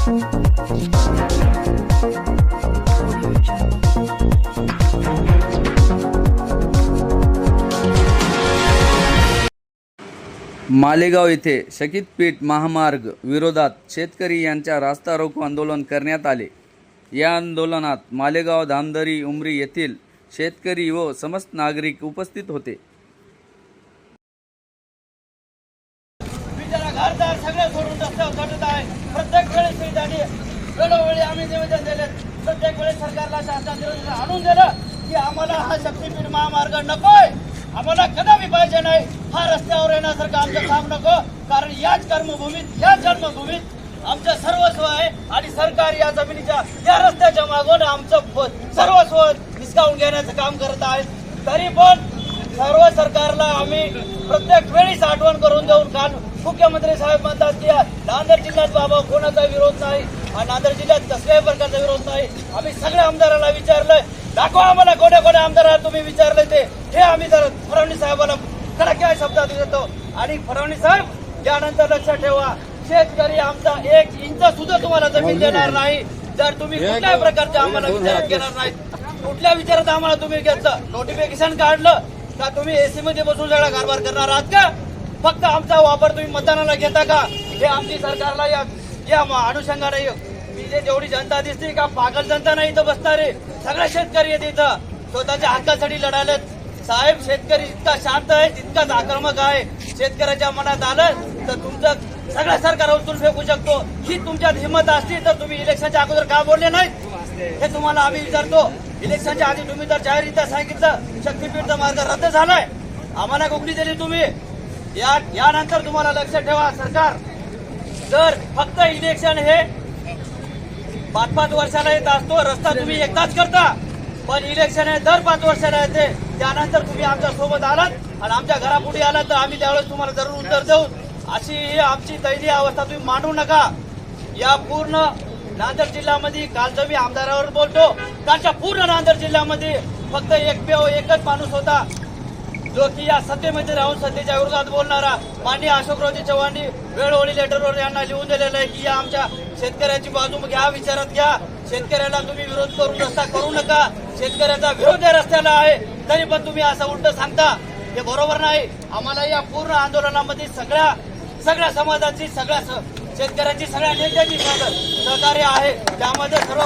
मालेगाव येथे शकीत पीठ महामार्ग विरोधात शेतकरी यांच्या रास्ता रोको आंदोलन करण्यात आले. या आंदोलनात मालेगाव धामदरी उमरी येथील शेतकरी व समस्त नागरिक उपस्थित होते. सगळे सोडून रस्त्यावर चढत आहे. प्रत्येक वेळेस त्यांनी वेळोवेळी आम्ही निवेदन दिले. प्रत्येक वेळेस सरकारला शासनाला आणून दिलं की आम्हाला हा शक्तीपीठ महामार्ग नकोय. आम्हाला कदापि पाहिजे नाही. हा रस्त्यावर येण्यासारखं आमचं काम नको. कारण याच कर्मभूमीत याच जन्मभूमीत आमचं सर्वस्व आहे आणि सरकार या जमिनीच्या या रस्त्याच्या मागून आमचं सर्वस्व हिसकावून घेण्याचं काम करत आहे. तरी पण सर्व सरकारला आम्ही प्रत्येक वेळीच आठवण करून देऊन काल मुख्यमंत्री साहेब म्हणतात की नांदेड जिल्ह्यात बाबा कोणाचा विरोध नाही नांदेड जिल्ह्यात कसल्याही प्रकारचा विरोध नाही. आम्ही सगळ्या आमदारांना विचारलंय. दाखवा आम्हाला कोण्या कोण्या आमदारांना तुम्ही विचारले ते. हे आम्ही जर फडणवीस साहेबांना कडक या शब्दात देतो आणि फडणवीस साहेब यानंतर लक्षात ठेवा शेतकरी आमचा एक इंच सुद्धा तुम्हाला जमीन देणार नाही. जर तुम्ही कुठल्याही प्रकारच्या आम्हाला विचारात घेणार नाही कुठल्या विचारात आम्हाला तुम्ही घेतलं? नोटिफिकेशन काढलं का तुम्ही एसी मध्ये बसून सगळा कारभार करणार आहात का? फक्त आमचा वापर तुम्ही मतदानाला घेता का? हे आमची सरकारला या या अनुषंगाने तिथे जेवढी जनता दिसते का पागल जनता नाही इथं बसणारे? सगळे शेतकरी आहेत इथं. स्वतःच्या हक्कासाठी लढालेत. साहेब शेतकरी इतका शांत आहे तितकाच आक्रमक आहे. शेतकऱ्याच्या मनात आलं तर तुमचं सगळं सरकार उचलून फेकू शकतो. ही तुमच्यात हिंमत असती तर तुम्ही इलेक्शनच्या अगोदर का बोलले नाहीत? हे तुम्हाला आम्ही विचारतो. इलेक्शनच्या आधी तुम्ही जर जाहीररित्या सांगितलं शक्तीपीठचा मार्ग रद्द झालाय. आम्हाला कोकणी दिली तुम्ही. या यानंतर तुम्हाला लक्षात ठेवा सरकार जर फक्त इलेक्शन हे पाच पाच वर्षाला येत असतो रस्ता तुम्ही एकदाच करता पण इलेक्शन हे दर पाच वर्षाला येते त्यानंतर तुम्ही आमच्यासोबत आलात आणि आमच्या घरापुढे आलात तर आम्ही त्यावेळेस तुम्हाला जरूर उत्तर देऊ. अशी ही आमची दयनीय अवस्था तुम्ही मांडू नका. या पूर्ण नांदेड जिल्ह्यामध्ये कालचं मी आमदारावर बोलतो. कालच्या पूर्ण नांदेड जिल्ह्यामध्ये फक्त एक पेव एकच माणूस होता. जो की या सत्तेमध्ये राहून सत्तेच्या विरोधात बोलणारा माननीय अशोकरावजी चव्हाणांनी वेळोवेळी लेटरवर यांना लिहून दिलेलं आहे की या आमच्या शेतकऱ्याची बाजू घ्या विचारात घ्या. शेतकऱ्याला तुम्ही विरोध करून रस्ता करू नका. शेतकऱ्याचा विरोध या रस्त्याला आहे. तरी पण तुम्ही असं उलट सांगता. हे बरोबर नाही. आम्हाला या पूर्ण आंदोलनामध्ये सगळ्या सगळ्या समाजाची सगळ्या स- शेतकऱ्यांची सगळ्या नेत्यांची सहकार्य आहे. त्यामध्ये सर्व